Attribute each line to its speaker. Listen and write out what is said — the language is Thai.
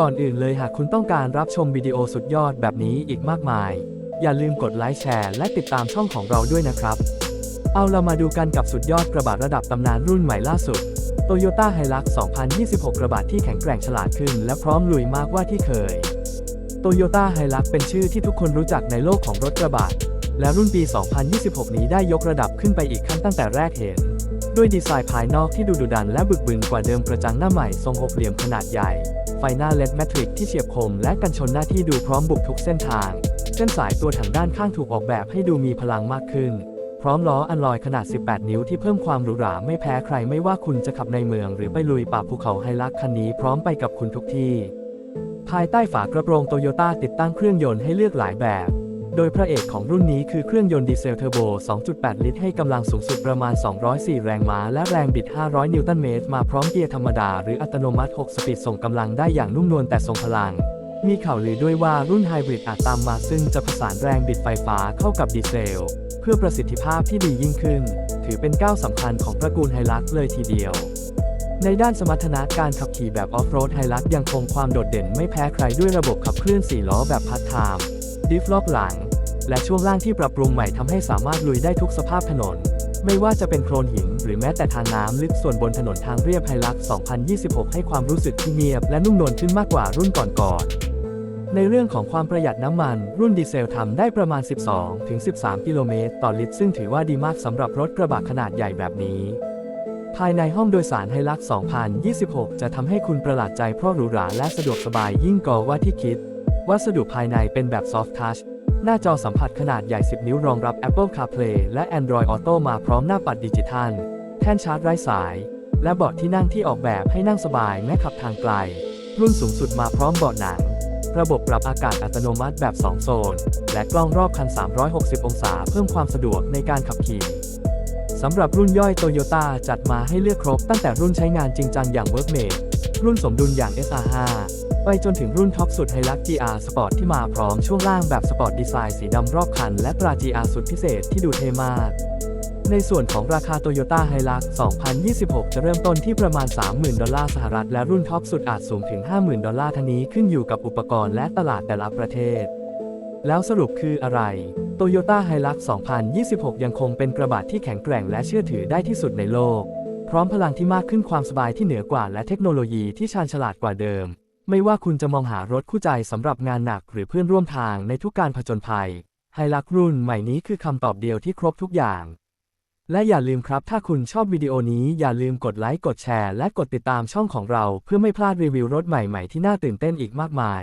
Speaker 1: ก่อนอื่นเลยหากคุณต้องการรับชมวิดีโอสุดยอดแบบนี้อีกมากมาย อย่าลืมกดไลค์แชร์และติดตามช่องของเราด้วยนะครับ เอาเรามาดูกันกับสุดยอดกระบะระดับตำนานรุ่นใหม่ล่าสุด Toyota Hilux 2026 กระบะที่แข็งแกร่งฉลาดขึ้น และพร้อมลุยมากกว่าที่เคย Toyota Hilux เป็นชื่อที่ทุกคนรู้จักในโลกของรถกระบะและรุ่นปี 2026 นี้ได้ยกระดับขึ้นไปอีกขั้นตั้งแต่แรกเห็น ด้วยดีไซน์ภายนอกที่ดูดุดันและบึกบึนกว่าเดิมกระจังหน้าใหม่ทรงหกเหลี่ยมขนาดใหญ่ ไฟหน้าเลดแมทริกที่เฉียบคมและกันชนหน้าที่ดูพร้อมบุกทุกเส้นทาง เส้นสายตัวถังด้านข้างถูกออกแบบให้ดูมีพลังมากขึ้น พร้อมล้ออันลอยขนาด 18 นิ้วที่เพิ่มความหรูหราไม่แพ้ใครไม่ว่าคุณจะขับในเมืองหรือไปลุยป่าภูเขาไฮลักคันนี้พร้อมไปกับคุณทุกที่ ภายใต้ฝากระโปรงโตโยต้าติดตั้งเครื่องยนต์ให้เลือกหลายแบบ โดยพระเอกของรุ่นนี้คือเครื่องยนต์ดีเซลเทอร์โบ 2.8 ลิตร ให้กำลังสูงสุดประมาณ 204 แรงม้า และแรงบิด 500 นิวตันเมตร มาพร้อมเกียร์ธรรมดาหรืออัตโนมัติ 6 สปีด ส่งกำลังได้อย่างนุ่มนวลแต่ทรงพลัง มีข่าวลือด้วยว่ารุ่นไฮบริดอาจตามมาซึ่งจะผสานแรงบิดไฟฟ้าเข้ากับดีเซล เพื่อประสิทธิภาพที่ดียิ่งขึ้น ถือเป็นก้าวสำคัญของตระกูลไฮลักเลยทีเดียวในด้านสมรรถนะการขับขี่แบบออฟโรดไฮลักยังคงความโดดเด่นไม่แพ้ใครด้วยระบบขับเคลื่อน4ล้อแบบพัดไทม์ดิฟล็อกหลัง และช่วงล่างที่ปรับปรุงใหม่ทำให้สามารถลุยได้ทุกสภาพถนน ไม่ว่าจะเป็นโคลนหิน หรือแม้แต่ทางน้ำลึกส่วนบนถนนทางเรียบไฮลัก 2026 ให้ความรู้สึกที่เงียบและนุ่มนวลขึ้นมากกว่ารุ่นก่อนๆในเรื่องของความประหยัดน้ำมัน รุ่นดีเซลทำได้ประมาณ 12-13 กิโลเมตรต่อลิตร ซึ่งถือว่าดีมากสำหรับรถกระบะขนาดใหญ่แบบนี้ ภายในห้องโดยสารไฮลัก 2026 จะทำให้คุณประหลาดใจเพราะหรูหราและสะดวกสบายยิ่งกว่าที่คิด วัสดุภายในเป็นแบบ Soft Touch หน้าจอสัมผัสขนาดใหญ่ 10 นิ้วรองรับ Apple CarPlay และ Android Auto มาพร้อมหน้าปัดดิจิทัล แท่นชาร์จไร้สาย และเบาะที่นั่งที่ออกแบบให้นั่งสบายแม้ขับทางไกล รุ่นสูงสุดมาพร้อมเบาะหนัง ระบบปรับอากาศอัตโนมัติแบบ 2 โซน และกล้องรอบคัน 360 องศาเพิ่มความสะดวกในการขับขี่สำหรับรุ่นย่อยโตโยต้าจัดมาให้เลือกครบตั้งแต่รุ่นใช้งานจริงจังอย่าง Workmate รุ่นสมดุลอย่าง SR5 ไปจนถึงรุ่นท็อปสุด Hilux GR Sport ที่มาพร้อมช่วงล่างแบบสปอร์ตดีไซน์สีดำรอบคัน และตรา GR สุดพิเศษที่ดูเท่มาก ในส่วนของราคา Toyota Hilux 2026 จะเริ่มต้นที่ประมาณ 30,000 ดอลลาร์สหรัฐ และรุ่นท็อปสุดอาจสูงถึง 50,000 ดอลลาร์ทั้งนี้ขึ้นอยู่กับอุปกรณ์และตลาดแต่ละประเทศ แล้วสรุปคืออะไร Toyota Hilux 2026 ยังคงเป็นกระบะที่แข็งแกร่งและเชื่อถือได้ที่สุดในโลก พร้อมพลังที่มากขึ้นความสบายที่เหนือกว่าและเทคโนโลยีที่ชาญฉลาดกว่าเดิม ไม่ว่าคุณจะมองหารถคู่ใจสำหรับงานหนักหรือเพื่อนร่วมทางในทุกการผจญภัยไฮลักรุ่นใหม่นี้คือคำตอบเดียวที่ครบทุกอย่าง และอย่าลืมครับ ถ้าคุณชอบวิดีโอนี้อย่าลืมกดไลค์กดแชร์และกดติดตามช่องของเรา เพื่อไม่พลาดรีวิวรถใหม่ๆที่น่าตื่นเต้นอีกมากมาย